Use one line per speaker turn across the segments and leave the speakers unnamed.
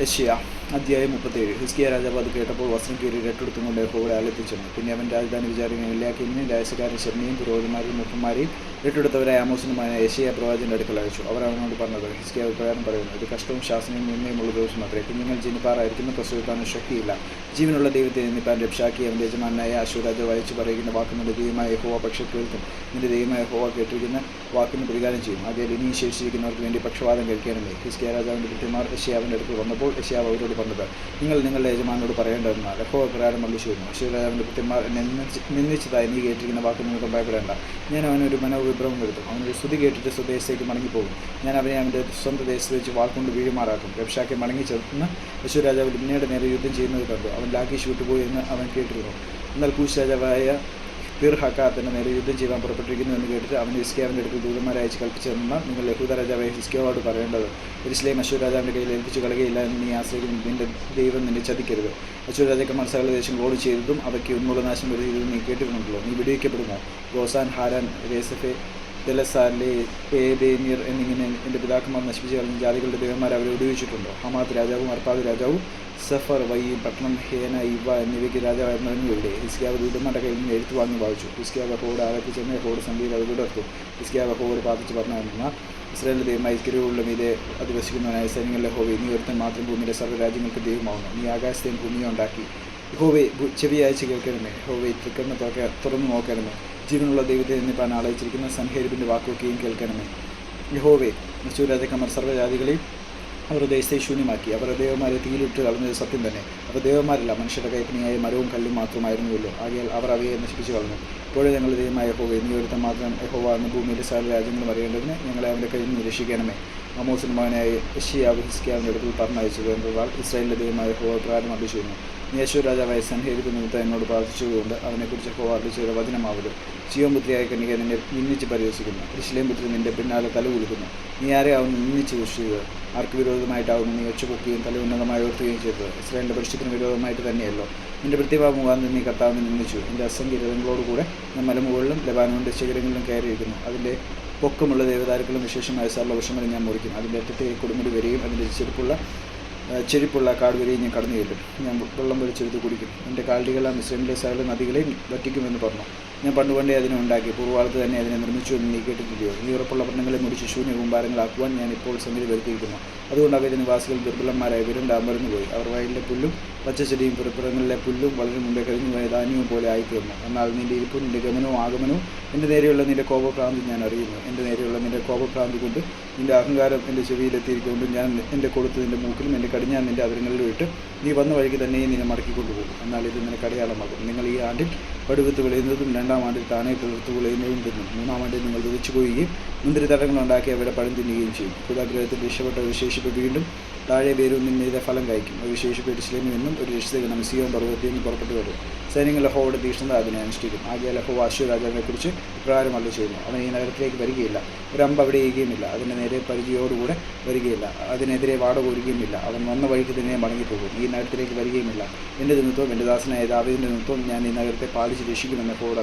യഷ്യ അധ്യായം മുപ്പത്തേഴ് ഹിസ്കിയ രാജാവ് അത് കേട്ടപ്പോൾ വസ്ത്രം കീറി രട്ടെടുത്തും കൊണ്ട് യഹോവയുടെ പിന്നെ അവൻ രാജധാനി വിചാരിക്കുന്ന കിങ്ങിനും രാജകാരൻ ശരണിയും പുരോഹിതന്മാരെയും മുഖന്മാരെയും രട്ടെടുത്തവരെ ആമോസിനുമായ ഏഷ്യ പ്രവാചന്റെ അടുക്കൽ അയച്ചു. അവർ അവനോട് പറഞ്ഞത് ഹിസ്കിയ പ്രകാരം പറയുന്നു ഇത് കഷ്ടവും ശാസനയും നിന്നയുമുള്ള ദിവസം അത്രേ കുഞ്ഞുങ്ങൾ ജനിപ്പാറായിരിക്കുന്ന പ്രസവിക്കാനും ശക്തിയില്ല. ജീവനുള്ള ദൈവത്തെ നിന്നിപ്പാൻ രക്ഷാക്കി അവന്റെ യജമാനായ അശ്വരാജ വായിച്ചു പറയുന്ന വാക്കിനുള്ള ദൈവമായ ഹോവ പക്ഷെ കേൾക്കും. നിന്റെ ദൈവമായ ഹോവ കേട്ടിരിക്കുന്ന വാക്കിന് പ്രതികാരം ചെയ്യും. അതേ ഇനിയും ശേഷിച്ചിരിക്കുന്നവർക്ക് വേണ്ടി പക്ഷപാതം കഴിക്കാനുമേ ഹിസ്കിയ രാജാവിന്റെ കൃത്യമാർ യഷ്യാവിന്റെ അടുത്ത് വന്നപ്പോൾ യഷ്യാവ് അവരോട് പറഞ്ഞത് നിങ്ങൾ നിങ്ങളുടെ യജമാനോട് പറയേണ്ടതെന്നാൽ ഹോവ പ്രകാരം മല്ലിച്ചു അശ്വരാജാവിന്റെ കൃത്യമാർ നിന്നിച്ചതായി നീ കേട്ടിരിക്കുന്ന വാക്ക് ഭയപ്പെടേണ്ട ഞാൻ അവനൊരു മനോവിഭ്രമം വരുത്തും അവന്റെ സ്തുതി കേട്ടിട്ട് സ്വദേശത്തേക്ക് മടങ്ങിപ്പോകും. ഞാൻ അവനെ അവന്റെ സ്വന്തം ദേശത്ത് വെച്ച് വാൾക്കൊണ്ട് വീഴുമാറാക്കും. രക്ഷാക്കെ മടങ്ങി ചെന്ന് യശുരാജാവ് ലിബ്നയുടെ നേരെ യുദ്ധം ചെയ്യുന്നത് കണ്ടു. അവൻ ലാഖീഷ് വിട്ടുപോയി എന്ന് അവൻ കേട്ടിരുന്നു. എന്നാൽ കൂശ് രാജാവായ ഫിർ ഹക്കാത്തിന് നേരെ യുദ്ധം ചെയ്യാൻ പുറപ്പെട്ടിരിക്കുന്നു എന്ന് കേട്ടിട്ട് അവൻ ഹിസ്കിയാവിന്റെ അടുത്ത് ദൂതന്മാരെ അയച്ച് കൽപ്പിച്ചതെന്ന് നിങ്ങൾ യഹൂദ രാജാവായ ഹിസ്കിയാവോട് പറയേണ്ടത്. ഇസ്ലേം അശൂർ രാജാവിന്റെ കയ്യിൽ ഏൽപ്പിച്ച് കളയുകയില്ല എന്ന് നീ ആശ്രയിക്കുന്നു നിന്റെ ദൈവം നിന്നെ ചതിക്കരുത്. അശൂർ രാജാക്കന്മാർ സകല ദേശങ്ങളോട് ചെയ്തതും അവയ്ക്ക് ഉന്മൂലനാശം വരുത്തിയതും നീ കേട്ടിട്ടുണ്ടല്ലോ. നീ വെടിവെക്കപ്പെടുമോ? ഗോസാൻ ഹാരാൻ രേസഫെ തെലസാലെ ഏബേമിയർ എന്നിങ്ങനെ എന്റെ പിതാക്കന്മാർ നശിപ്പിച്ച് കളഞ്ഞ ജാതികളുടെ ദേവന്മാർ അവരെ ഉപയോഗിച്ചിട്ടുണ്ടോ. ഹമാത്ത് രാജാവും അർപ്പാദ് രാജാവും സഫർ വൈ പട്ടണം ഹേന ഇവ എന്നിവയ്ക്ക് രാജാവായിരുന്നു ഇവിടെ. ഇസ്കിയാവ് ദൂതന്മാരുടെ കയ്യിൽ നിന്ന് എഴുത്ത് വാങ്ങി വായിച്ചു. ഇസ്കിയാവ് ആകത്തി ചെന്നൈ ഹോട് സന്ധിയിൽ അത് വിടർത്തു ഇസ്കിയാവ് ഹോട് പ്രാർത്ഥിച്ച് പറഞ്ഞ ഇസ്രായേലിന്റെ ദൈവമായി ഇസ്കരിയുള്ള മീതെ അധിവസിക്കുന്നവനായ സൈന്യങ്ങളിലെ ഹോവി നീ ഒരുത്തൻ മാത്രം ഭൂമിയിലെ സർവ രാജ്യങ്ങൾക്ക് ദൈവമാവുന്നു. നീ ആകാശത്തെയും ഭൂമിയും ഉണ്ടാക്കി. ഹോവി ചെവിയാഴ്ച കേൾക്കണമേ ഹോവി തൃക്കണ്ണ തുറന്നു നോക്കണമേ ജീവനുള്ള ദൈവത്തെ എന്നിപ്പാൻ ആളയിച്ചിരിക്കുന്ന സൻഹേരിപ്പിന്റെ വാക്കുകയും കേൾക്കണമേ. യഹോവേ മസൂരാജക്കന്മാർ സർവജാതികളെയും അവർ ദേശത്തെ ശൂന്യമാക്കി. അവർ ദേവന്മാരെ തീയിലിട്ട് കളഞ്ഞത് സത്യം തന്നെ. അവർ ദേവന്മാരല്ല മനുഷ്യരുടെ കൈപ്പണിയായ മരവും കല്ലും മാത്രമായിരുന്നുവല്ലോ. ആകയാൽ അവർ അവയെ നശിപ്പിച്ചു കളഞ്ഞു. ഇപ്പോഴും ഞങ്ങൾ ദൈവമായ യഹോവ നീ ഒരുത്തം മാത്രം യഹോവ എന്ന ഭൂമിയിലെ സകല രാജ്യങ്ങളും അറിയേണ്ടതിന് ഞങ്ങളെ അവന്റെ കയ്യിൽ നിന്ന് രക്ഷിക്കണമേ. അമോസിന് മകനായ യഷിയാവ് ഹിസ്കിയാവിന്റെ അടുക്കൽ പറഞ്ഞയച്ചത് എന്നതാൽ ഇസ്രായേലിന്റെ ദൈവമായ ഹോവ പ്രകാരം അഭിഷേകുന്നു നീ യേശു രാജാവായ സൻഹേരിക്ക് നിമിത്തം എന്നോട് പ്രാർത്ഥിച്ചുകൊണ്ട് അവനെക്കുറിച്ച് ഹോവാർഡ് ചെയ്ത വചനമാവത് ജീവൻപുത്രിയായ കന്യക നിന്നെ നിന്നിച്ച് പരിഹസിക്കുന്നു. ഇസ്ലേം പുത്രി നിന്റെ പിന്നാലെ തല കൊടുക്കുന്നു നീ ആരെ അവൻ നിന്ദിച്ച് ദുഷിച്ചത് ആർക്ക് വിരോധമായിട്ടാവുന്നു നീ ഒച്ചപൊക്കുകയും തല ഉന്നതമായി ഉയർത്തുകയും ചെയ്തത്? ഇസ്രായേലിന്റെ പരിശുദ്ധത്തിന് വിരോധമായിട്ട് തന്നെയല്ലോ. നിന്റെ പ്രത്യേക മുഖാന്തരം നീ കർത്താവിനെ നിന്നിച്ചു എന്റെ അസംഖ്യ രഥങ്ങളോടുകൂടെ ഞാൻ മലമുകളിലും ലബാനോന്റെ ശിഖരങ്ങളിലും കയറിയിരിക്കുന്നു. അതിന്റെ പൊക്കമുള്ള ദേവതാരുക്കളും വിശേഷമായ സർവവർഷങ്ങളും ഞാൻ മുറിക്കും. അതിന്റെ അറ്റത്തെ കൊടുമുടി വരെയും അതിന്റെ ചെരുപ്പുള്ള ചെരുപ്പുള്ള കാട് വരെയും ഞാൻ കടന്നു കയറ്റും ഞാൻ വെള്ളം വലിച്ചെടുത്ത് കുടിക്കും. എന്റെ കാൽഡികൾ ആ മിശ്രമിലെ സകല നദികളെയും വറ്റിക്കുമെന്ന് പറഞ്ഞു. ഞാൻ പണ്ട് പണ്ടേ അതിനെ ഉണ്ടാക്കി. പൂർവകാലത്ത് തന്നെ അതിനെ നിർമ്മിച്ചു എന്ന് നീ കേട്ടിട്ടില്ലയോ? ഈ ഉറപ്പുള്ള പട്ടണങ്ങളെ മുടിച്ച് ശൂന്യ കൂമ്പാരങ്ങളാക്കുവാൻ ഞാൻ ഇപ്പോൾ സംഗതി വരുത്തിയിരിക്കുന്നു. അതുകൊണ്ട് അവയുടെ നിവാസികൾ ദുർബലന്മാരായ വിരണ്ട് അമർന്നു പോയി അവർ വയലിലെ പുല്ലും പച്ചച്ചെടിയും പുറപ്പുറങ്ങളിലെ പുല്ലും വളരെ മുമ്പേ കഴിഞ്ഞു പോയ ധാന്യവും പോലെ ആയിത്തീർന്നു. എന്നാൽ നിന്റെ ഇരിപ്പും നിന്റെ ഗമനവും ആഗമനവും എന്റെ നേരെയുള്ള നിന്റെ കോപഭ്രാന്തി ഞാൻ അറിയുന്നു. എന്റെ നേരെയുള്ള നിന്റെ കോപഭ്രാന്തി കൊണ്ട് നിന്റെ അഹങ്കാരം എന്റെ ചെവിയിലെത്തിയിരിക്കൊണ്ട് ഞാൻ എന്റെ കൊടുത്ത് നിന്റെ മൂക്കിലും എന്റെ കടിഞ്ഞാൻ നിന്റെ അതിരങ്ങളിലും ഇട്ട് നീ വന്ന വഴിക്ക് തന്നെയും നിന്നെ മടക്കിക്കൊണ്ടുപോകും എന്നാൽ ഇത് നിനക്ക് അടയാളമാകും. നിങ്ങൾ ഈ ആണ്ടിൽ പടുവത്ത് വിളയുന്നതും രണ്ടാം ആണ്ടിൽ താനെ പിളർത്ത് വിളയുന്നതും തിന്നും. മൂന്നാം ആണ്ടിൽ നിങ്ങൾ വിളിച്ചു പോവുകയും മുന്തിരി തടങ്ങളുണ്ടാക്കി അവിടെ പഴം തിന്നുകയും ചെയ്യും. പുതാഗ്രഹത്തിൽ രക്ഷപ്പെട്ട വിശേഷിപ്പ് ശേഷിപ്പ് വീണ്ടും താഴെ വേരും ചെയ്ത ഫലം കഴിക്കും ഒരു ശേഷിപ്പ് ഇസ്ലേമിൽ നിന്നും ഒരു രക്ഷിതകണം സിയോ പർവതത്തിൽ നിന്ന് പുറപ്പെട്ടു വരും. സൈന്യങ്ങൾ ലഹോയുടെ തീക്ഷ്ണത അതിനെ അനുഷ്ഠിക്കും. ആകെ ലഹോ അശ്വ രാജാവിനെക്കുറിച്ച് ഇപ്രകാരം അല്ല ചെയ്യുന്നു. അവൻ ഈ നഗരത്തിലേക്ക് വരികയില്ല. ഒരു അമ്പ് അവിടെ ചെയ്യുകയുമില്ല അതിന്റെ നേരെ പരിചയോടുകൂടെ വരികയില്ല. അതിനെതിരെ വാട കോരുകയുമില്ല അവൻ വന്ന വഴിക്ക് തന്നെ മടങ്ങിപ്പോകും. ഈ നഗരത്തിലേക്ക് വരികയുമില്ല. എന്റെ നിമിത്തവും എന്റെ ദാസനായ ദാവിന്റെ നിമിത്തവും ഞാൻ ഈ നഗരത്തെ പാലിച്ച് രക്ഷിക്കുമെന്ന് ഹോഡ്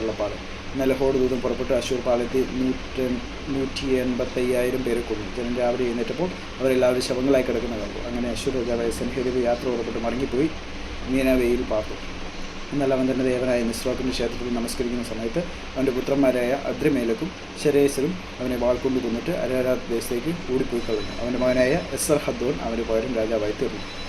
ഹോഡ് ദൂതം പുറപ്പെട്ട്. അശൂർ പാളയത്തിൽ നൂറ്റി നൂറ്റി എൺപത്തയ്യായിരം പേരെ കൊണ്ടു ജനം രാവിലെ എഴുന്നേറ്റപ്പോൾ അവരെല്ലാവരും ശവങ്ങളായി കിടക്കുന്ന കണ്ടു. അങ്ങനെ അശൂർ രാജാവായ സെൻഹേദേവ് യാത്ര പുറപ്പെട്ട്. മടങ്ങിപ്പോയി മീനവയിൽ പാർത്തു. എന്നാൽ അവൻ തന്റെ ദേവനായ നിസ്രോക്കിന്റെ ക്ഷേത്രത്തിൽ നമസ്കരിക്കുന്ന സമയത്ത് അവന്റെ പുത്രന്മാരായ അദ്രമേലക്കും ശരേസരും അവനെ വാൾക്കൊണ്ട് കൊന്നിട്ട് അരാരാത് ദേശത്തേക്ക് ഓടിപ്പോയി കളഞ്ഞു. അവന്റെ മകനായ എസ്സർ ഹദ്ദോൻ അവന് പകരം രാജാവായി തീർന്നു.